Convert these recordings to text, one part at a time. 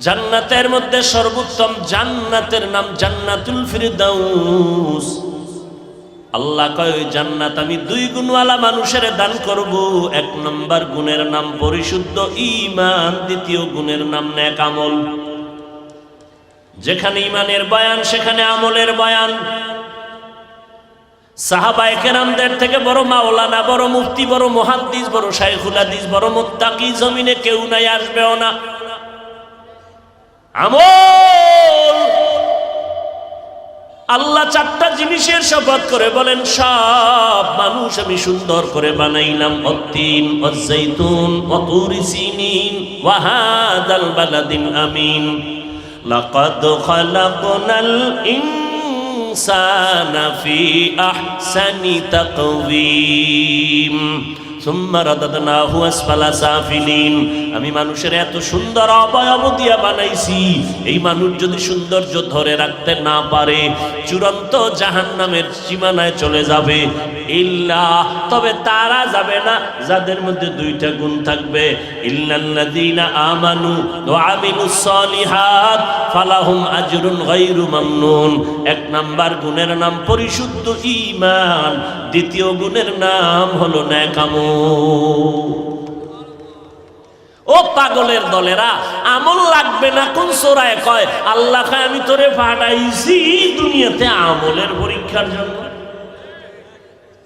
জান্নাতের মধ্যে সর্বোত্তম জান্নাতের নাম জান্নাতুল ফিরদাউস। আল্লাহ কয় জান্নাত আমি দুই গুণওয়ালা মানুষের দান করব। এক নম্বর গুণের নাম পরিশুদ্ধ ইমান দ্বিতীয় গুণের নাম নেক আমল। যেখানে ইমানের বয়ান, সেখানে আমলের বয়ান। সাহাবায়ে কেরামদের থেকে বড় মাওলানা, বড় মুফতি, বড় মুহাদ্দিস, বড় শাইখুল হাদিস, বড় মুত্তাকি জমিনে কেউ নাই, আসবেও না। আমল। আল্লাহ চারটা জিনিসের শপথ করে বলেন, সব মানুষ আমি সুন্দর করে বানাইলাম, অত্তিন অজ্জৈতুন অতুরি সিনিন, ওয়াহাদাল বালাদিন আমিন। লাকাদ খালাকনাল ইনসানা ফি আহসানি তাকওয়িম। আমি মানুষের এত সুন্দর অবয়ব দিয়া বানাইছি। এই মানুষ যদি সৌন্দর্য ধরে রাখতে না পারে, চূড়ান্ত জাহান্নামের সীমানায় চলে যাবে। তবে তারা যাবে না, যাদের মধ্যে দুইটা গুণ থাকবে। আমানু ফালাহুম এক নাম্বার গুণের নাম পরিশুদ্ধ ঈমান, দ্বিতীয় গুণের নাম হলো নেকামল ও পাগলের দলেরা আমল লাগবে না কোন সোরায় কয় আল্লাহ কয় আমি তোরে পাঠাইছি দুনিয়াতে আমলের পরীক্ষার জন্য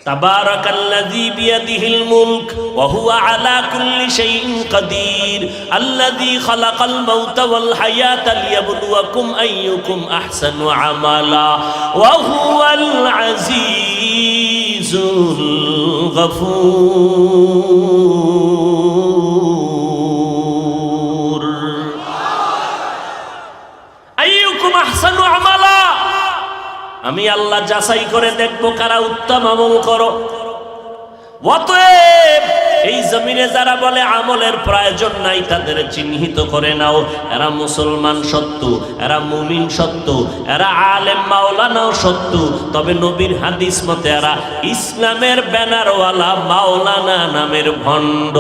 تبارك الذي بيده الملك وهو على كل شيء قدير الذي خلق الموت والحياة ليبلوكم أيكم أحسن عملا وهو العزيز গফুর আমি আল্লাহ যাচাই করে দেখব কারা উত্তম আমল করো। অতএব এই জমিনে যারা বলে আমলের প্রয়োজন নাই তাদের চিহ্নিত করে নাও এরা মুসলমান সত্য এরা মুমিন সত্য এরা আলেম মাওলানাও সত্য তবে নবীর হাদিস মতে এরা ইসলামের ব্যানারওয়ালা মাওলানা নামের ভণ্ড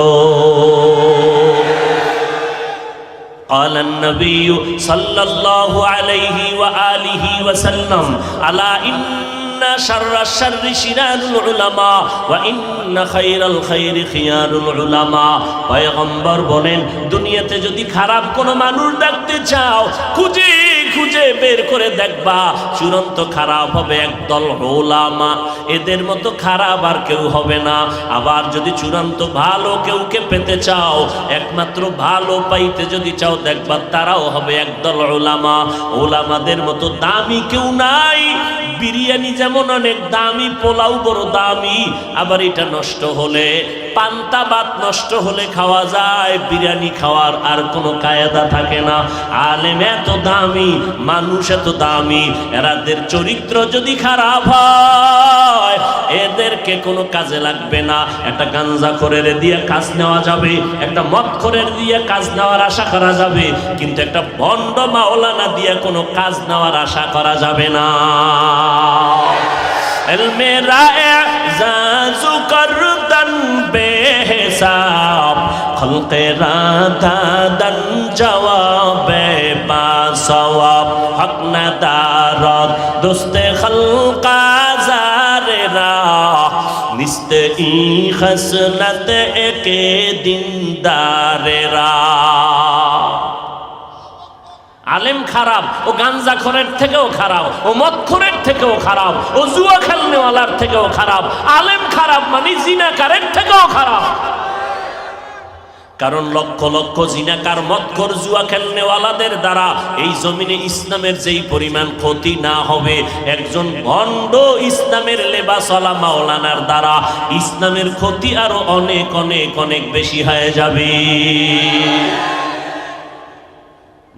قال النبي صلى الله عليه وآله وسلم ألا إن আন্না শাররা শাররি শিরারুল উলামা ওয়া ইন্না খাইরাল খাইরি খিয়ারুল বলেন, দুনিয়াতে যদি খারাপ কোনো মানুষ দেখতে চাও, খুঁজে খুঁজে বের করে দেখবা, চূড়ান্ত খারাপ হবে একদল ওলামা এদের মতো খারাপ আর কেউ হবে না। আবার যদি চূড়ান্ত ভালো কেউকে পেতে চাও, একমাত্র ভালো পাইতে যদি চাও, দেখবা তারাও হবে একদল ওলামা ওলামাদের মতো দামি কেউ নাই। বিরিয়ানি যেমন অনেক দামি, পোলাও বড় দামি, আবার এটা নষ্ট হলে, পান্তা ভাত নষ্ট হলে খাওয়া যায়, বিরিয়ানি খাওয়ার আর কোনো কায়দা থাকে না। আলেম এত দামি, মানুষ এত দামি, এরাদের চরিত্র যদি খারাপ হয় এদেরকে কোনো কাজে লাগবে না। একটা গাঞ্জা করে দিয়ে কাজ নেওয়া যাবে, একটা মদ করে দিয়ে কাজ নেওয়ার আশা করা যাবে, কিন্তু একটা ভণ্ড মাওলানা দিয়ে কোনো কাজ নেওয়ার আশা করা যাবে না। মেরা বেহসাব, খলকে রাধাদন ই খসলত একে দিনদারেরা। আলেম খারাপ, ও গাঞ্জা খরের থেকেও খারাপ, ও মদ খরের থেকেও খারাপ, ও জুয়া খেলনেওয়ালার থেকেও খারাপ। আলেম খারাপ মানে জিনাকারের থেকেও খারাপ। কারণ লক্ষ লক্ষ জিনাকার মৎকর জুয়া খেলনেওয়ালাদের দ্বারা এই জমিনে ইসলামের যেই পরিমাণ ক্ষতি না হবে, একজন ভণ্ড ইসলামের লেবাসলা মাওলানার দ্বারা ইসলামের ক্ষতি আরও অনেক অনেক অনেক বেশি হয়ে যাবে।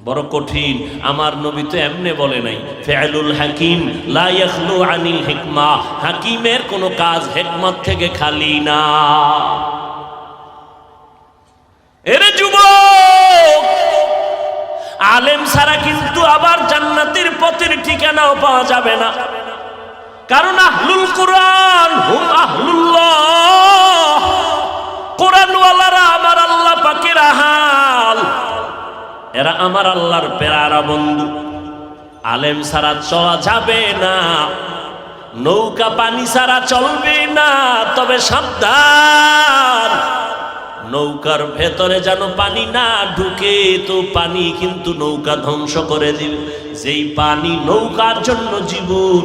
বড় কঠিন, আমার নবী তো এমনে বলে নাই ফেয়ালুল হাকিম, লা ইয়াখলু আনিল হেকমা। হাকিমের কোনো কাজ হেকমত থেকে খালি না। এরে যুবক, আলেম ছাড়া কিন্তু আবার জান্নাতের পথের ঠিকানাও পাওয়া যাবে না। কারণ আহলুল কোরআন হুম আহলুল্লাহ। কোরআনওয়ালারা আমার আল্লাহ পাকের হাল এরা আমার আল্লাহর পেয়ারা বন্ধু। আলেম ছাড়া চলা যাবে না। নৌকা পানি ছাড়া চলবে না। তবে সাবধান। নৌকার ভেতরে যেন পানি না ঢুকে, তো পানি কিন্তু নৌকা ধ্বংস করে দিবে। যেই পানি নৌকার জন্য জীবন,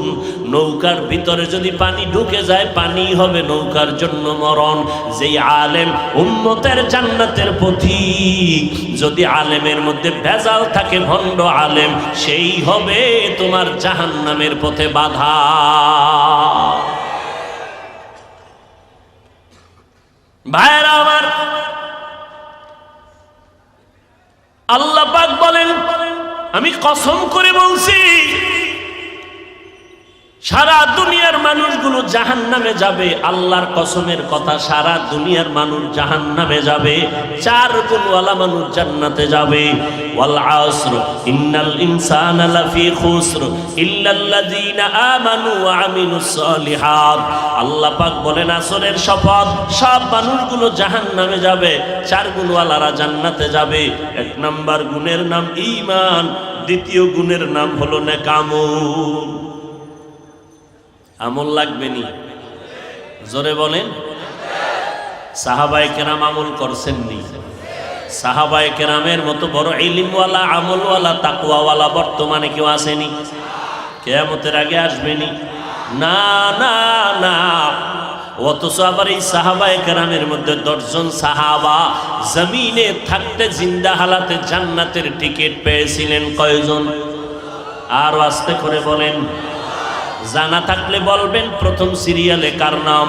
নৌকার ভিতরে যদি পানি ঢুকে যায়, পানি হবে নৌকার জন্য মরণ। যেই আলেম উম্মতের জান্নাতের পথিক যদি আলেমের মধ্যে ভেজাল থাকে ভণ্ড আলেম, সেই হবে তোমার জাহান্নামের পথে বাধা। ভাইরা আমার আল্লাহ পাক বলেন আমি কসম করে বলছি সারা দুনিয়ার মানুষগুলো জাহান নামে যাবে, আল্লাহর কসমের কথা, সারা দুনিয়ার মানুষ জাহান নামে যাবে, চার গুণওয়ালা মানুষ জান্নাতে যাবে। ইন্নাল ইনসানা শপথ, সব মানুষগুলো যাবে জান্নাতে যাবে। এক নাম্বার গুণের নাম দ্বিতীয় গুণের নাম হলো নেকামল আমল লাগবে নি? জোরে বলেন। সাহাবাই কেরাম আমল করছেননি সাহাবাই কেরামের মতো বড় ইলিমওয়ালা, আমলওয়ালা তাকুয়াওয়ালা বর্তমানে কেউ আসেনি কেয়ামতের আগে আসবেনি না? না না অথচ আবার এই সাহাবায় কেরামের মধ্যে দশজন সাহাবা জমিনে থাকতে জিন্দা হালাতে জান্নাতের টিকিট পেয়েছিলেন কয়জন? আরও আস্তে করে বলেন। জানা থাকলে বলবেন, প্রথম সিরিয়ালে কার নাম?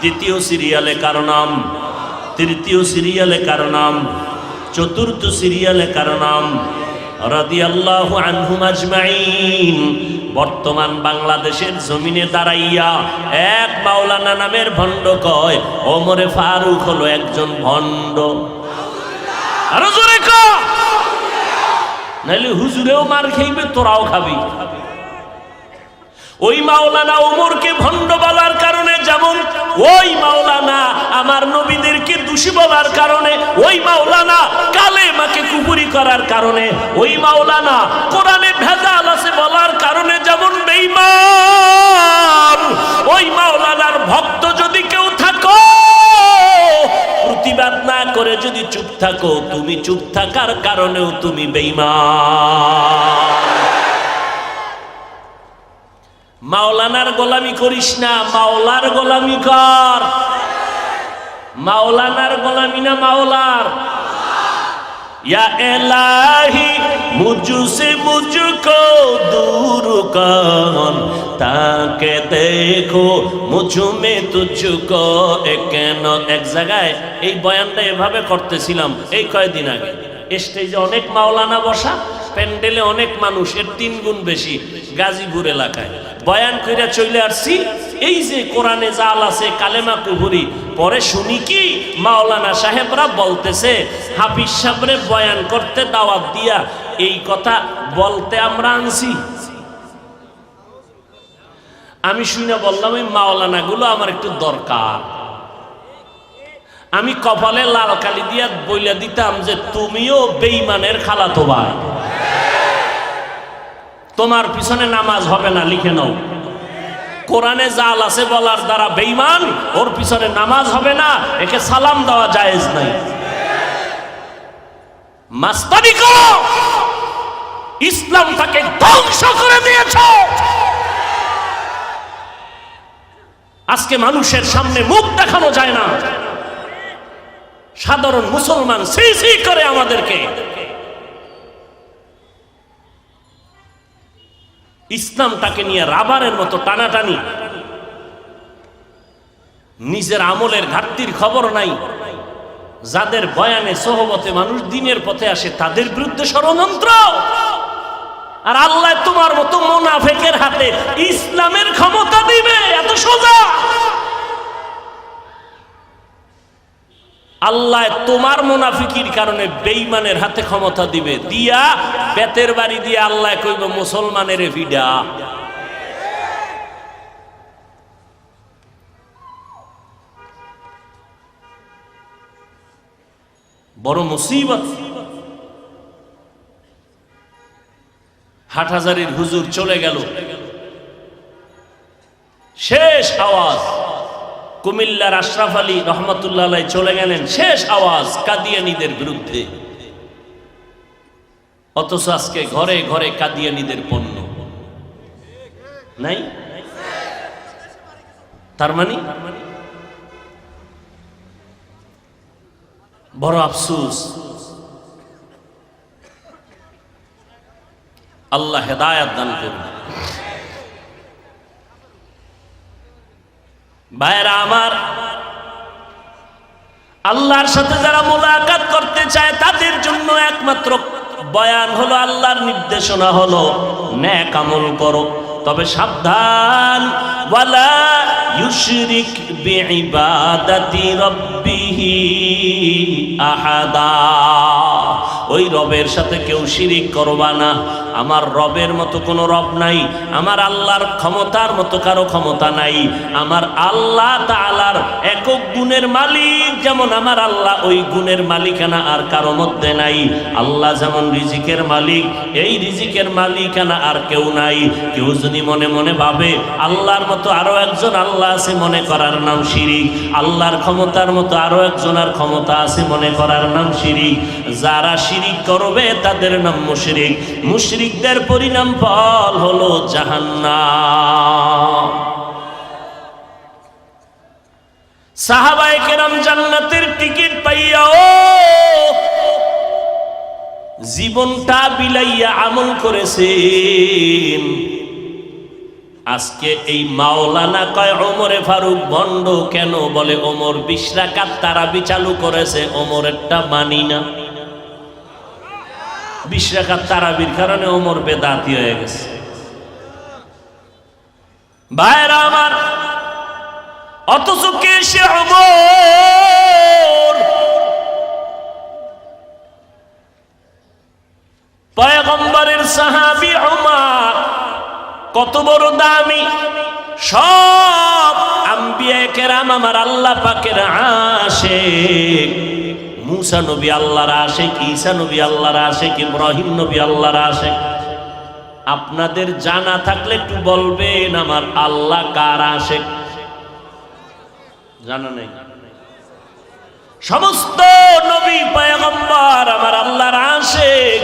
দ্বিতীয় সিরিয়ালে কার নাম? তৃতীয় সিরিয়ালে কার নাম? চতুর্থ সিরিয়ালে কার নাম? বর্তমান বাংলাদেশের জমিনে দাঁড়াইয়া এক মাওলানা নামের ভণ্ড কয়, ওমরে ফারুক হলো একজন ভণ্ড। নাইলে হুজুরেও মার খাইবে, তোরাও খাবি। ওই মাওলানা ওমরকে ভণ্ড বলার কারণে যেমন, ওই মাওলানা আমার নবীদেরকে দোষী বলার কারণে, ওই মাওলানা কালে মাকে কুপুরি করার কারণে, ওই মাওলানা কোরআনে ভেজাল আছে বলার কারণে যেমন বেঈমান, ওই মাওলানার ভক্ত যদি কেউ থাকো, প্রতিবাদ না করে যদি চুপ থাকো, তুমি চুপ থাকার কারণেও তুমি বেঈমান। মাওলানার গোলামি করিস না, মাওলার গোলামি কর। মাওলানার গোলামি না মাওলার। یا الہی مجھ سے مجھ کو دور کون কেন? এক জায়গায় এই বয়ানটা এভাবে করতেছিলাম এই কয়েকদিন আগে। স্টেজে অনেক মাওলানা বসা, প্যান্ডেলে অনেক মানুষের তিন গুণ বেশি গাজীপুর এলাকায়। বয়ান কইরা চলে আসছি। এই যে কোরআনে জাল আছে কালেমা কুহুরি, পরে শুনি কি মাওলানা সাহেবরা বলতেছে, হাফিজ সাহেবরে বয়ান করতে দাওয়াত দিয়া এই কথা বলতে আমরা আনছি। আমি শুনে বললাম এই মাওলানা গুলো আমার একটু দরকার। আমি কপালে লাল কালি দিয়া বইলা দিতাম যে তুমিও বেইমানের খালাতো ভাই। তোমার পিছনে নামাজ হবে না, লিখে নাও। কোরআনে জাল আছে বলার দ্বারা বেইমান ওর পিছনে নামাজ হবে না, একে সালাম দেওয়া জায়েজ নাই। মাস্তানি করো! ইসলাম তাকে ধ্বংস করে দিয়েছ। আজকে মানুষের সামনে মুখ দেখানো যায় না। সাধারণ মুসলমান সি সি করে আমাদেরকে ইসলামটাকে নিয়ে রাবারের মতো টানাটানি। নিজের আমলের ঘাটতির খবর নাই। যাদের বয়ানে সহবতে মানুষ দিনের পথে আসে, তাদের বিরুদ্ধে ষড়যন্ত্র। আর আল্লাহ তোমার মতো মোনাফেকের হাতে ইসলামের ক্ষমতা দিবে, এত সোজা। আল্লাহ তোমার মুনাফিকির কারণে বেইমানের হাতে ক্ষমতা দিবে। দিয়া বেতের বাড়ি দিয়ে আল্লাহ কইব, মুসলমানের ভিডা। বড় মুসিবত। হাটহাজারির হুজুর চলে গেল। শেষ আওয়াজ। কুমিল্লার আশরাফ আলী রহমতুল্লাহ চলে গেলেন শেষ আওয়াজ কাদিয়ানিদের বিরুদ্ধে। অথচ আজকে ঘরে ঘরে কাদিয়ানিদের পণ্য। নাই? তার মানে? বড় আফসুস। আল্লাহ হেদায়াত দান করুন। ভাইরা আমার, আল্লাহর সাথে যারা মোলাকাত করতে চায়, তাদের জন্য একমাত্র বয়ান হলো আল্লাহর নির্দেশনা হলো, ন্যাক আমল করো। তবে সাবধান, ওয়ালা আহাদা। ওই রবের সাথে কেউ শিরিক করবা না। আমার রবের মতো কোনো রব নাই, আমার আল্লাহর ক্ষমতার মতো কারও ক্ষমতা নাই, আমার আল্লাহ তাআলার একক গুণের মালিক যেমন আমার আল্লাহ, ওই গুণের মালিকানা আর কারও মধ্যে নাই। আল্লাহ যেমন রিজিকের মালিক, এই রিজিকের মালিকানা আর কেউ নাই। কেউ যদি মনে মনে ভাবে, আল্লাহর মতো আরও একজন আল্লাহ আছে মনে করার নাম শিরিক, আল্লাহর ক্ষমতার মতো আরও একজনের ক্ষমতা আছে মনে করার নাম শিরিক। যারা শিরিক করবে, তাদের নাম মুশরিক মুশরিকদের পরিণাম ফল হলো জাহান্নাম। সাহাবায়ে কেরাম জান্নাতের টিকিট পাইয়াও জীবনটা বিলাইয়া আমল করেছেন। আজকে এই মাওলানা কয়, ওমরে ফারুক বন্ড কেন বলে, ওমর বিশ রাকাত তারাবি চালু করেছে, ওমরেরটা মানি না। বিশ রাকাত তারাবির কারণে ওমর বেদাতি হয়ে গেছে। ভাইরা আমার, অথচ কে সে পয়গম্বরের সাহাবি কত বড় দামি, সব আমার আল্লাহ পাকের আশেক। মুসা নবী আল্লাহর আশেক, ঈসা নবী আল্লাহর আশেক, ইব্রাহিম নবী আল্লাহর আশেক। আপনাদের জানা থাকলে একটু বলবেন, আমার আল্লাহ কার আশেক? জানা নেই। সমস্ত নবী পয়গম্বর আমার আল্লাহর আশেক,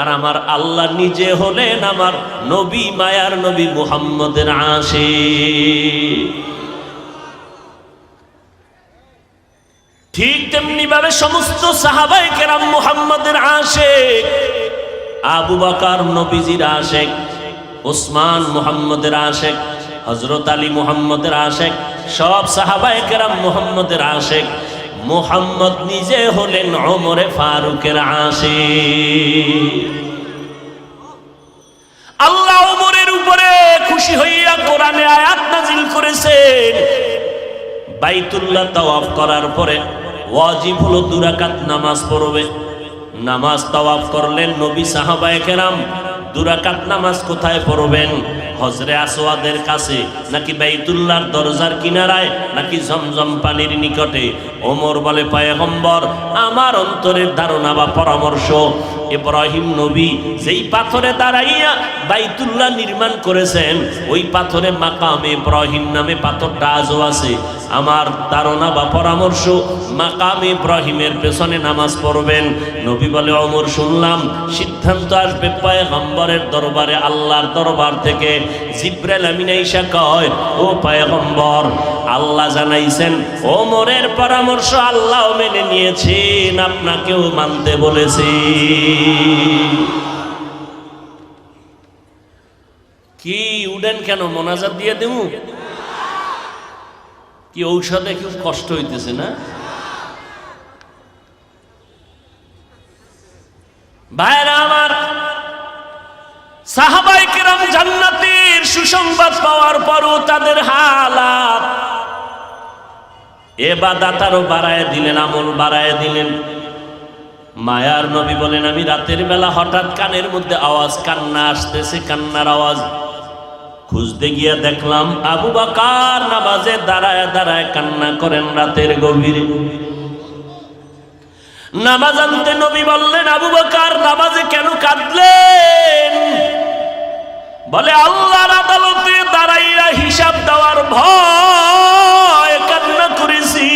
আর আমার আল্লাহ নিজে হলেন আমার নবী, মায়ার নবী মুহাম্মদের আসে ঠিক তেমনি ভাবে সমস্ত সাহাবাই কেরাম মুহাম্মদের আসে আবু বাকার নবীজির আশেক, ওসমান মুহাম্মদের আশেক হজরত আলী মুহাম্মদের আশেক, সব সাহাবাই কেরাম মুহাম্মদের আশেক। মোহাম্মদ নিজে হলেন ওমরে ফারুকের আসে আল্লাহ ওমরের উপরে খুশি হইয়া কোরআনে আয়াত নাজিল করেছেন। বাইতুল্লাহ তাওয়াফ করার পরে ওয়াজিব হলো দুরাকাত নামাজ পড়বে। নামাজ তাওয়াফ করলেন নবী সাহাবায়ে কেরাম। দুরাকাত নামাজ কোথায় পড়বেন? হজরে আসওয়াদের কাছে নাকি বাইতুল্লাহর দরজার কিনারায় নাকি জমজম পানির নিকটে? ওমর বলে, পয়গম্বর, আমার অন্তরের ধারণা বা পরামর্শ, ইব্রাহিম নবী যেই পাথরে দাঁড়াইয়া বাইতুল্লাহ নির্মাণ করেছেন, ওই পাথরে মাকাম ইব্রাহিম নামে পাথরটা আজও আছে। আমার ধারণা বা পরামর্শ, মাকাম ইব্রাহিমের পেছনে নামাজ পড়বেন। নবী বলে অমর শুনলাম সিদ্ধান্ত আসবে পয়গম্বরের দরবারে, আল্লাহর দরবার থেকে জিব্রাইল আমিন আইসা কয়, ও পয়গম্বর, আল্লাহ জানাইছেন ওমরের পরামর্শ আল্লাহ মেনে নিয়েছেন, আপনাকেও মানতে বলেছি। কি উডেন কেন, মোনাজাত দিয়ে দেবো? কি ঔষধে খুব কষ্ট হইতেছে না? ভাইরা আমার জান্নাতের সুসংবাদ পাওয়ার পরও তাদের হালাত। এবাদাত আরও বাড়ায় দিলেন, আমল বাড়ায় দিলেন। মায়ার নবী বলেন, আমি রাতের বেলা হঠাৎ কানের মধ্যে আওয়াজ, কান্না আসতেছে, কান্নার আওয়াজ। খুঁজতে গিয়া দেখলাম, আবু বাকার নামাজে দাঁড়ায় দাঁড়ায় কান্না করেন রাতের গভীরে। নামাজ আনতে নবী বললেন, আবু বাকার, নামাজে কেন কাঁদলেন? বলে, আল্লাহর আদালতে দাঁড়াইয়া হিসাব দেওয়ার ভয় কান্না করেছি।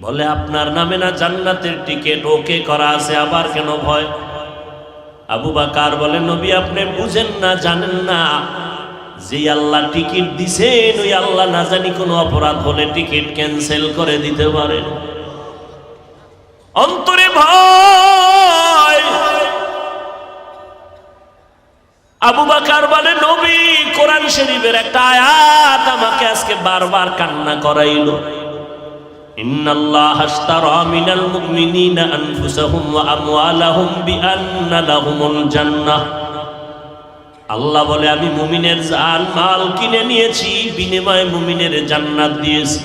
বলে, আপনার নামে না জান্নাতের টিকিট? ওকে করা আছে, আবার কেন ভয়? আবু বাকার বলে, নবী, আপনি বুঝেন না, জানেন না। যে আল্লাহ টিকিট দিছেন, ওই আল্লাহ না জানি কোনো অপরাধ হলে টিকিট ক্যান্সেল করে দিতে পারে অন্তরে ভয় আবু বাকার বলে, নবী, কোরআন শরীফের একটা আয়াত আমাকে আজকে বারবার কান্না করাইল। ইন্নাল্লাহ আশতারা মিনাল জান্নাহ। আল্লাহ বলে, আমি মুমিনের জাল মাল কিনে নিয়েছি, বিনিময়ে মুমিনের জান্নাত দিয়েছি।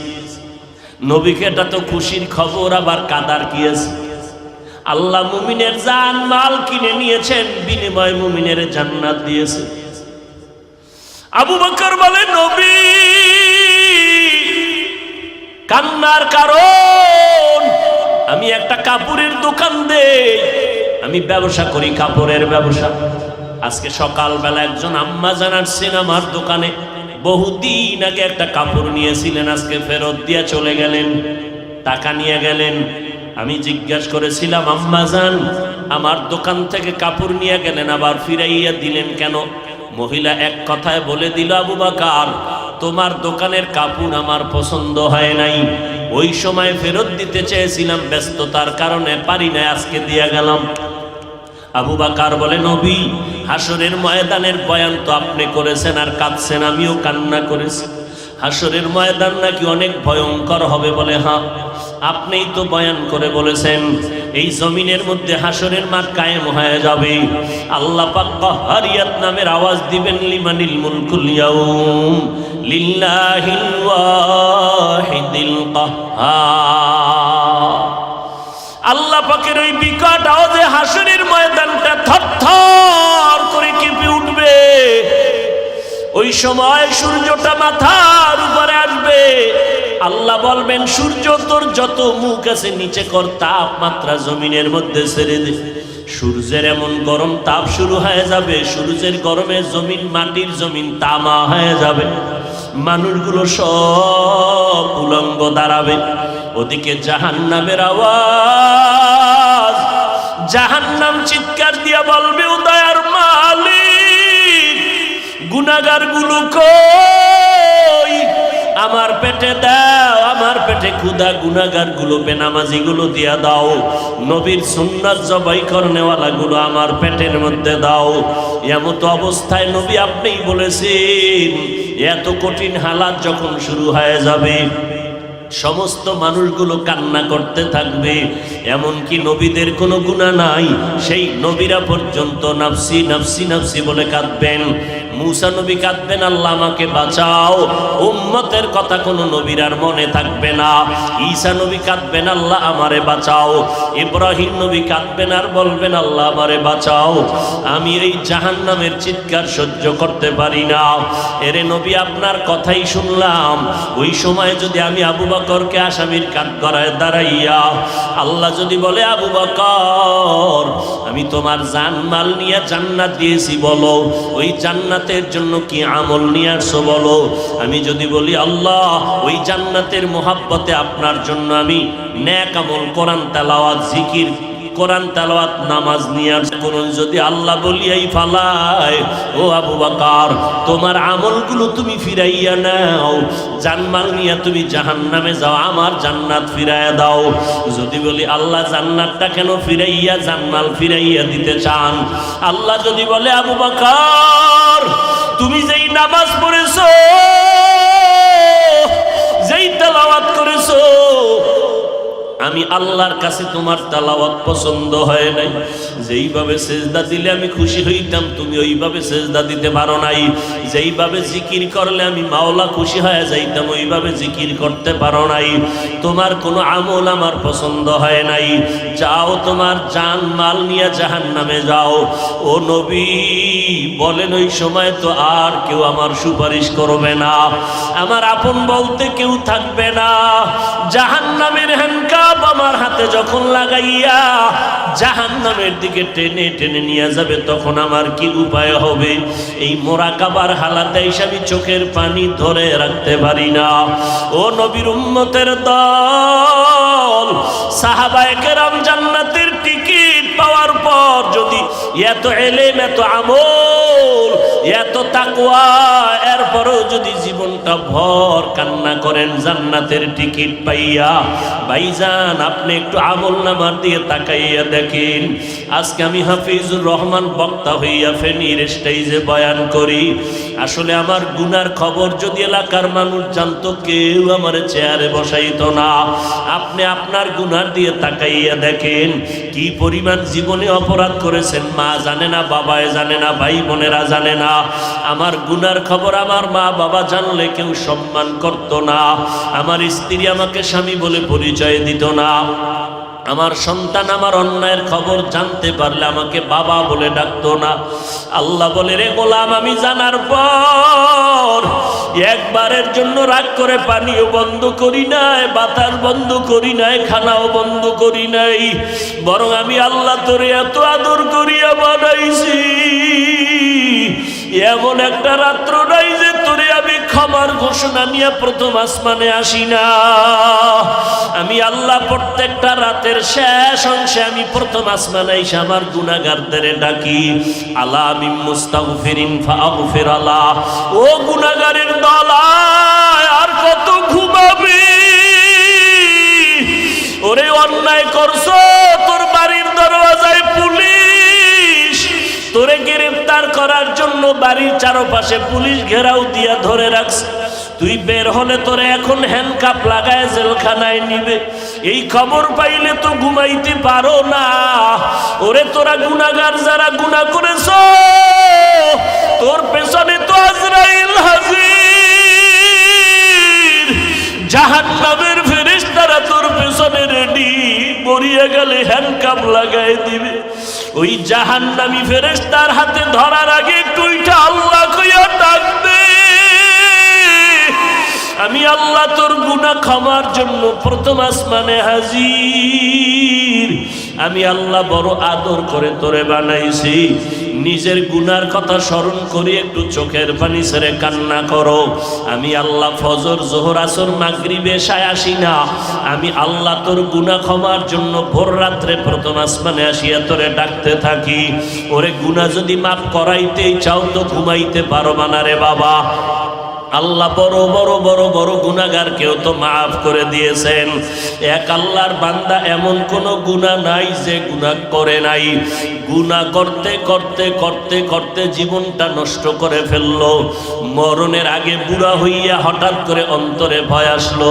নবীকে এটা তো খুশির খবর, আবার কাদার কি আছে? আল্লাহ মুমিনের জান মাল কিনে নিয়েছেন, বিনিময় মুমিনের জান্নাত দিয়েছে। আবু বকর বলে, নবী, কান্নার কারণ, আমি একটা কাপড়ের দোকান দেই আমি ব্যবসা করি কাপড়ের ব্যবসা। আজকে সকালবেলা একজন আম্মা জানাচ্ছেন আমার দোকানে বহুদিন আগে একটা কাপড় নিয়েছিলেন, আজকে ফেরত দিয়ে চলে গেলেন, টাকা নিয়ে গেলেন। আমি জিজ্ঞাসা করেছিলাম, আম্মা জান, আমার দোকান থেকে কাপড় নিয়ে গেলেন, আবার ফিরাইয়া দিলেন কেন? মহিলা এক কথায় বলে দিল, আবু বাকার, তোমার দোকানের কাপড় আমার পছন্দ হয় নাই। ওই সময় ফেরত দিতে চেয়েছিলাম, ব্যস্ততার কারণে পারি না আজকে দিয়ে গেলাম। আবু বাকার বলে, নবী, হাসরের ময়দানের বয়ান তো আপনি করেছেন আর কাঁদছেন, আমিও কান্না করেছি। হাসরের ময়দান নাকি অনেক ভয়ঙ্কর হবে বলে হ্যাঁ আপনিই তো বয়ান করে বলেছেন, এই জমিনের মধ্যে হাসরের মাঠ কায়েম হয়ে যাবে। আল্লাহ পাক নামের আওয়াজ দিবেন, লিমানিল মুলকুল ইয়াউম ওই বিকট আওয়াজে হাসরের ময়দানটা থরথর করে কেঁপে উঠবে। ওই সময় সূর্যটা মাথার উপরে আসবে। আল্লাহ বলবেন, সূর্য তোর যত মুখ আছে নিচে কর, তাপমাত্রা জমিনের মধ্যে ছেড়ে দে। সূর্যের এমন গরম তাপ শুরু হয়ে যাবে, সূর্যের গরমে জমিন, মাটির জমিন তামা হয়ে যাবে। মানুষগুলো সব উলঙ্গ দাঁড়াবে। ওদিকে জাহান্নামের আওয়াজ, জাহান্নাম চিৎকার দিয়া বলবে গুনাগারগুলো কই? আমার পেটে দাও, আমার পেটে ক্ষুদা গুনাগারগুলো বেনামাজি গুলো দিয়া দাও। নবীর সুন্নাত জবাই করনেওয়ালা গুলো আমার পেটের মধ্যে দাও। এমতো অবস্থায় নবী আপনিই বলেছেন, এত কঠিন হালাত যখন শুরু হয়ে যাবে, সমস্ত মানুষগুলো কান্না করতে থাকবে। এমনকি নবীদের কোনো গুণা নাই, সেই নবীরা পর্যন্ত নাফসি নাফসি নাফসি বলে কাঁদবেন। মুসা নবী কাঁদবেন, আল্লাহ আমাকে বাঁচাও। উম্মতের কথা কোনো নবীর আর মনে থাকবে না। ঈসা নবী কাঁদবেন, আল্লাহ আমারে বাঁচাও। ইব্রাহিম নবী কাঁদবেন আর বলবেন, আল্লাহ আমারে বাঁচাও। আমি এই জাহান্নামের চিৎকার সহ্য করতে পারি না। এরে নবী, আপনার কথাই শুনলাম। ওই সময় যদি আমি আবু বকরকে আসামির কাঠ করায় দাঁড়াইয়া, আল্লাহ যদি বলে, আবু বকর, আমি তোমার জানমাল নিয়ে জান্নাত দিয়েছি, বলো। ওই জান্নাতের জন্য কি আমল নিয়ে আসছো বলো? আমি যদি বলি, আল্লাহ, ওই জান্নাতের মোহাব্বতে আপনার জন্য আমি ন্যাক আমল, কোরআন, তেলাওয়াত, জিকির কোরআন তালাওয়াত নামাজ নিয়ে করুন যদি আল্লাহ বলিয়াই ফালায়, ও আবু বাকার, তোমার আমলগুলো তুমি ফিরাইয়া নাও। জানমাল নিয়ে তুমি জাহান্নামে যাও, আমার জান্নাত ফিরাইয়া দাও। যদি বলি আল্লাহ জান্নাতটা কেন ফিরাইয়া, জানমাল ফিরাইয়া দিতে চান? আল্লাহ যদি বলে, আবু বাকার, তুমি যেই নামাজ পড়েছো, যেই তেলাওয়াত করেছ আমি আল্লাহর কাছে তোমার তালাওয়াত পছন্দ হয় নাই। যেইভাবে সেজদা দিলে আমি খুশি হইতাম, তুমি ওইভাবে সেজদা দিতে পারো নাই। যেইভাবে জিকির করলে আমি মাওলা খুশি হয়ে যাইতাম, ওইভাবে জিকির করতে পারো নাই। তোমার কোনো আমল আমার পছন্দ হয় নাই। যাও তোমার জান মাল নিয়ে জাহান নামে যাও। ও নবী, বলেন ওই সময় তো আর কেউ আমার সুপারিশ করবে না। আমার আপন বলতে কেউ থাকবে না। জাহান নামের হ্যানকা বাপ আমার হাতে যখন লাগাইয়া জাহান নামের দিকে টেনে টেনে নিয়ে যাবে, তখন আমার কি উপায় হবে? এই মোরাকাবার হালাতে হিসাবে চোখের পানি ধরে রাখতে পারি না। ও নবীর উম্মতের দল, সাহাবায়ে কেরাম জান্নাতের টিকিট পাওয়ার পর যদি এত এলেম, এত আমল আজকে আমি রহমান বক্তা হইয়া বয়ান করি। আসলে আমার গুনার খবর যদি এলাকার মানুষ জানতো, কেউ আমার চেয়ারে বসাইত না। আপনি আপনার গুনার দিয়ে তাকাইয়া দেখেন, কি পরিমাণ জীবনে অপরাধ করেছেন, মা জানে না, বাবায় জানে না, ভাই বোনেরা জানে না। আমার গুনার খবর আমার মা বাবা জানলে কেউ সম্মান করত না। আমার স্ত্রী আমাকে স্বামী বলে পরিচয় দিত না। আমার সন্তান আমার অন্যায়ের খবর জানতে পারলে আমাকে বাবা বলে ডাকতো না। আল্লাহ বলে, রে গোলাম, আমি জানার পর একবারের জন্য রাগ করে পানিও বন্ধ করি নাই, বাতাস বন্ধ করি নাই, খানাও বন্ধ করি নাই। বরং আমি আল্লাহ তোরে এত আদর করিয়া বানাইছি এমন একটা রাত্র নাই যে তোরে আমি ক্ষমার ঘোষণা নিয়ে প্রথম আসমানে আসি না। আমি আল্লাহ প্রত্যেকটা রাতের শেষ অংশে আমি প্রথম আসমানে এসে আমার গুনাগারদের ডাকি আলা আমি মুস্তাগফিরিন ফাগফির আলা ও গুনাগারের দল আর কত ঘুমাবি? ওরে অন্যায় করছ? গ্রেফতার করার জন্য বাড়ির চারপাশে পুলিশ ঘেরাও দিয়া ধরে রাখছে। তুই বের হলে তোরে এখন হ্যান্ডকাপ লাগায় জেলখানায় নিবে। এই খবর পাইলে তো ঘুমাইতে পারো না। ওরে তোরা গুনাগার যারা গুনাহ করেছ, তোর পেছনে তো আজরাইল হাজির। জাহান্নামের ফেরেশতারা তোর পেছনে রেডি মরিয়া গেলে হ্যান্ডকাপ লাগাই দিবে। ওই জাহান্নামী ফেরেস্তার হাতে ধরার আগে টুইটা আল্লাহ কইয়া ডাকবে। আমি আল্লাহ তোর গুণা ক্ষমার জন্য প্রথম আসমানে হাজির। আমি আল্লাহ বড় আদর করে তোরে বানাইছি। নিজের গুনার কথা স্মরণ করি, একটু চোখের পানি ছেড়ে কান্না করো। আমি আল্লাহ ফজর, জোহর, আসর, মাগরিবে সায় আসি না। আমি আল্লাহ তোর গুনা ক্ষমার জন্য ভোর রাত্রে প্রথম আসমানে আসিয়া তোরে ডাকতে থাকি। ওরে গুনা যদি মাফ করাইতেই চাও তো ঘুমাইতে পারো না রে বাবা। আল্লাহ বড় বড় বড় বড় গুনাগার কেউ তো মাফ করে দিয়েছেন। এক আল্লাহর বান্দা এমন কোন গুণা নাই যে গুণা করে নাই। গুণা করতে করতে করতে করতে জীবনটা নষ্ট করে ফেলল। মরণের আগে বুড়া হইয়া হঠাৎ করে অন্তরে ভয় আসলো।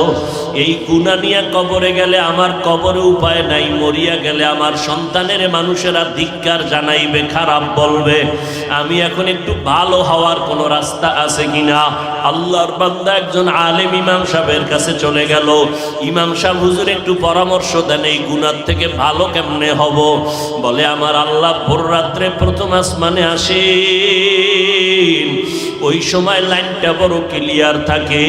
এই গুনাহ নিয়ে কবরে গেলে আমার কবরে উপায় নাই, মরিয়া গেলে আমার সন্তানের মানুষেরা ধিক্কার জানাইবে, খারাপ বলবে। আমি এখন একটু ভালো হওয়ার কোনো রাস্তা আছে কিনা? আল্লাহর বান্দা একজন আলেম ইমাম সাহেবের কাছে চলে গেল। ইমাম সাহেব, হুজুর, একটু পরামর্শ দেন, এই গুনার থেকে ভালো কেমনে হব? বলে, আমার আল্লাহ ভোর রাত্রে প্রথম আসমানে আসেন। ওই সময় লাইনটা বড় ক্লিয়ার থাকে।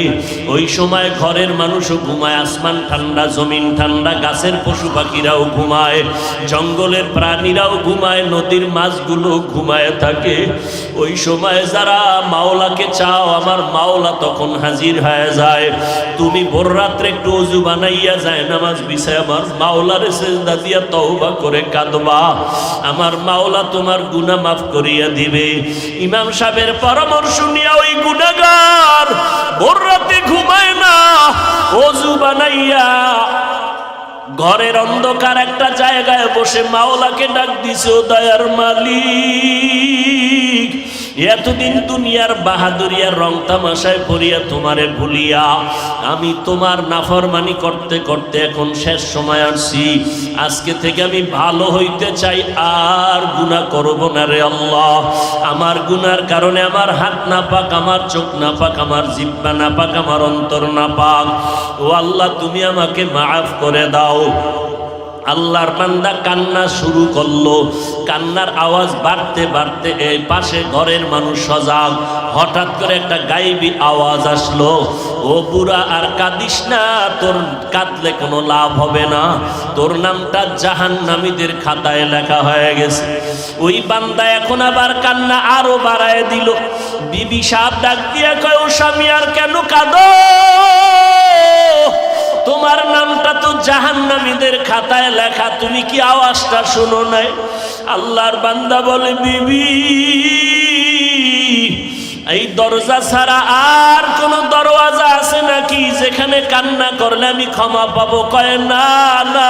ওই সময় ঘরের মানুষও ঘুমায়, আসমান ঠান্ডা, জমিন ঠান্ডা, গাছের পশু পাখিরাও ঘুমায়, জঙ্গলের প্রাণীরাও ঘুমায়, নদীর মাছগুলো ঘুমায় থাকে। ওই সময় যারা মাওলাকে চাও, আমার মাওলা তখন হাজির হয়ে যায়। তুমি ভোর রাত্রে একটু অজু বানাইয়া যায়, নামাজ বিষয় আমার মাওলারে সেজদা দিয়া তওবা করে কাঁদবা। আমার মাওলা তোমার গুনাহ মাফ করিয়া দিবে। ইমাম সাহেবের পরামর্শ নিয়ে ওই গুনাগার ভোর রাতে ঘুমায় না, অজু বানাইয়া ঘরের অন্ধকার একটা জায়গায় বসে মাওলাকে ডাক দিছে দয়ার মালিক। এতদিন দুনিয়ার বাহাদুরিয়ার রং তামাশায় পড়িয়া তোমারে ভুলিয়া আমি তোমার নাফরমানি করতে করতে এখন শেষ সময় আসছি আজকে থেকে আমি ভালো হইতে চাই, আর গুনাহ করব না রে আল্লাহ। আমার গুনার কারণে আমার হাত না পাক আমার চোখ না পাক আমার জিব্বা না পাক আমার অন্তর না পাক ও আল্লাহ, তুমি আমাকে মাফ করে দাও। আল্লাহর বান্দা কান্না শুরু করল। কান্নার আওয়াজ বাড়তে বাড়তে এই পাশে ঘরের মানুষ সজাগ। হঠাৎ করে একটা গাইবি আওয়াজ আসলো। ও বুড়া, আর কাঁদিস না, তোর কাঁদলে কোনো লাভ হবে না। তোর নামটা জাহান নামীদের খাতায় লেখা হয়ে গেছে। ওই বান্দা এখন আবার কান্না আরও বাড়ায় দিল। বিবি সাহেব ডাক দিয়ে কয়, ও স্বামী, আর কেন কাঁদো? জাহান্নামীদের খাতায় লেখা, তুমি কি আওয়াজটা শোনো নাই? আল্লাহর বান্দা বলে, বিবি, এই দরজা ছাড়া আর কোন দরওয়াজা আছে নাকি? যেখানে কান্না করলে আমি ক্ষমা পাবো। কয়, না না।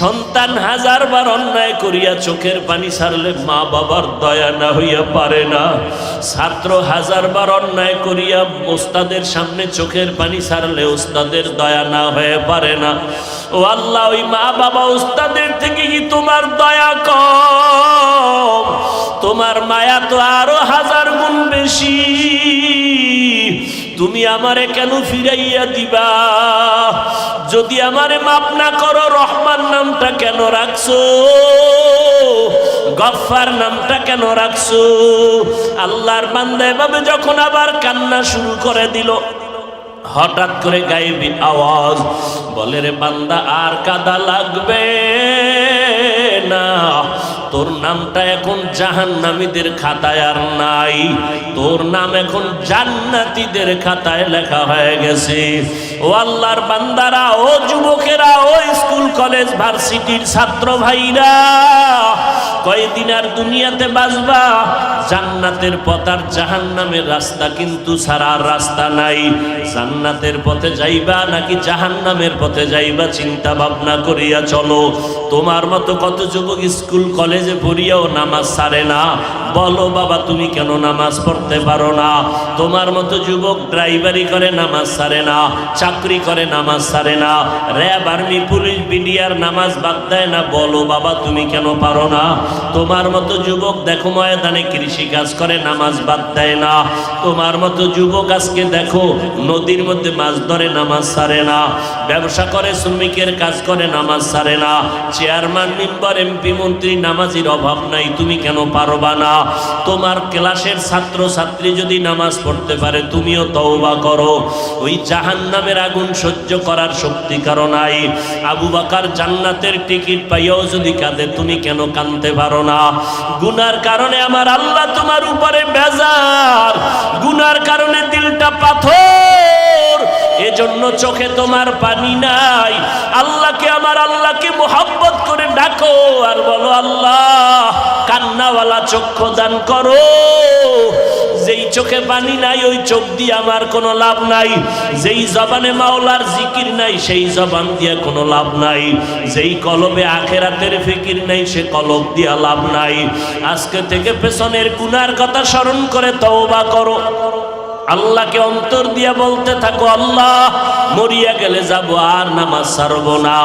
সন্তান হাজার বার অন্যায় করিয়া চোখের পানি ছাড়লে মা বাবার দয়া না হইয়া পারে না। ছাত্র হাজার বার অন্যায় করিয়া ওস্তাদের সামনে চোখের পানি ছাড়লে ওস্তাদের দয়া না হয়ে পারে না। ও আল্লাহ, ওই মা বাবা ওস্তাদের থেকে কি তোমার দয়া কম? তোমার মায়া তো আরও হাজার গুণ বেশি। তুমি আমারে কেন ফিরাইয়া দিবা? যদি আমারে মাপ না করো, রহমান নামটা কেন রাখছো? গফার নামটা কেন রাখছো? আল্লাহর বান্দা এভাবে যখন আবার কান্না শুরু করে দিল, হঠাৎ করে গায়েবি আওয়াজ বলে, রে বান্দা, আর কাদা লাগবে না। তোর নামটা এখন জাহান্নামীদের খাতায় আর নাই। তোর নাম এখন জান্নাতিদের খাতায় লেখা হয়ে গেছে। ও আল্লাহর বান্দারা, ও যুবকেরা, ও স্কুল, কলেজ, ভার্সিটির ছাত্র ভাইরা কয়দিন আর দুনিয়াতে বাঁচবা? জান্নাতের পথ আর জাহান্নামের রাস্তা কিন্তু ছাড়ার রাস্তা নাই। জান্নাতের পথে যাইবা নাকি জাহান্নামের পথে যাইবা চিন্তা ভাবনা করিয়া চলো। তোমার মতো কত যুবক স্কুল, কলেজে পড়িয়াও নামাজ সারে না। বলো বাবা, তুমি কেন নামাজ পড়তে পারো না? তোমার মতো যুবক ড্রাইভারি করে নামাজ সারে না, চাকরি করে নামাজ সারে না। র্যাব, আর্মি, পুলিশ, বিডিআর নামাজ বাদ দেয় না। বলো বাবা, তুমি কেন পারো না? তোমার মতো যুবক দেখো ময়দানে কৃষি কাজ করে, নামাজ বাদ দেয় না। তোমার মতো যুবক আজকে দেখো নদীর মধ্যে মাছ ধরে, নামাজ ছাড়ে না। ব্যবসা করে, শ্রমিকের কাজ করে, নামাজ ছাড়ে না। চেয়ারম্যান, মেম্বার, এমপি, মন্ত্রী, নামাজির অভাব নাই, তুমি কেন পারবা না? তোমার ক্লাসের ছাত্র ছাত্রী যদি নামাজ পড়তে পারে, তুমিও তওবা করো। ওই জাহান নামের আগুন সহ্য করার শক্তি কারও নাই। আবু বাকার জান্নাতের টিকিট পাইয়াও যদি কাঁদে, তুমি কেন কানতে পারো না। গুনার কারণে আমার আল্লাহ তোমার উপরে বেজার। গুনার কারণে দিলটা পাথর। এজন্য চোখে তোমার পানি নাই। আল্লাহকে আমার আল্লাহকে মোহাব্বত করে ডাকো আর বলো, আল্লাহ, কান্নাওয়ালা চক্ষু দান করো। যেই চোখে পানি নাই, ওই চোখ দিয়ে আমার কোনো লাভ নাই। যেই জবানে মাওলার জিকির নাই, সেই জবান দিয়ে কোনো লাভ নাই। যেই কলবে আখেরাতের ফিকির নাই, সে কলব দিয়া লাভ নাই। আজকে থেকে পেছনের গুনার কথা স্মরণ করে তওবা করো। আল্লাহকে অন্তর দিয়া বলতে থাকো, আল্লাহ, মরিয়া গেলে যাব আর নামাজ ছাড়ব না।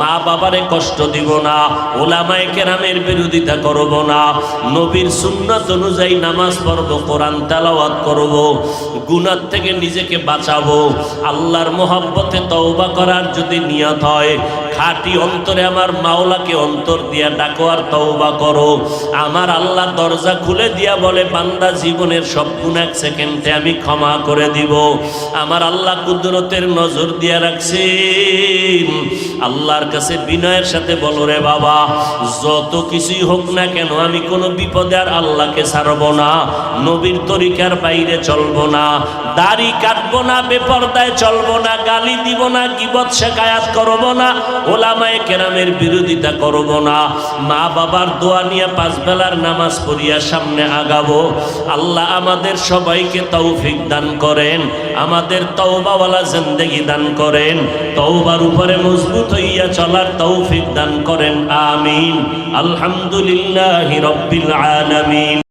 মা বাবারে কষ্ট দিব না, ওলামায়ে কেরামের বিরোধিতা করব না। নবীর সুন্নাত অনুযায়ী নামাজ পড়ব, কোরআন তেলাওয়াত করব গুনার থেকে নিজেকে বাঁচাবো। আল্লাহর মোহাব্বতে তওবা করার যদি নিয়ত হয় খাটি অন্তরে আমার মাওলাকে অন্তর দিয়া ডাকো আর তওবা করো। আমার আল্লাহ দরজা খুলে দিয়া বলে, বান্দা, জীবনের সব গুণ এক সেকেন্ডে আমি ক্ষমা করে দিব। আমার আল্লাহ কুদরতের নজর দিয়া রাখছেন আল্লাহর কাছে বিনয়ের সাথে বলো রে বাবা, যত কিছুই হোক না কেন আমি কোনো বিপদে আর আল্লাহকে ছাড়বো না। নবীর তরিকার বাইরে চলবো না। দাড়ি কাটবো না, বেপরদায় চলবো না, গালি দিব না, গিবত শেখায়াত করব না। ওলামায়ে কেরামের বিরোধিতা করব না। মা বাবার দোয়া নিয়ে পাঁচ বেলার নামাজ পড়িয়া সামনে আগাবো। আল্লাহ আমাদের সবাইকে তৌফিক দান করেন, আমাদের তওবাওয়ালা জিন্দেগি দান করেন, তওবার উপরে মজবুত হইয়া চলার তৌফিক দান করেন, আমিন। আলহামদুলিল্লাহি রব্বিল আলামিন।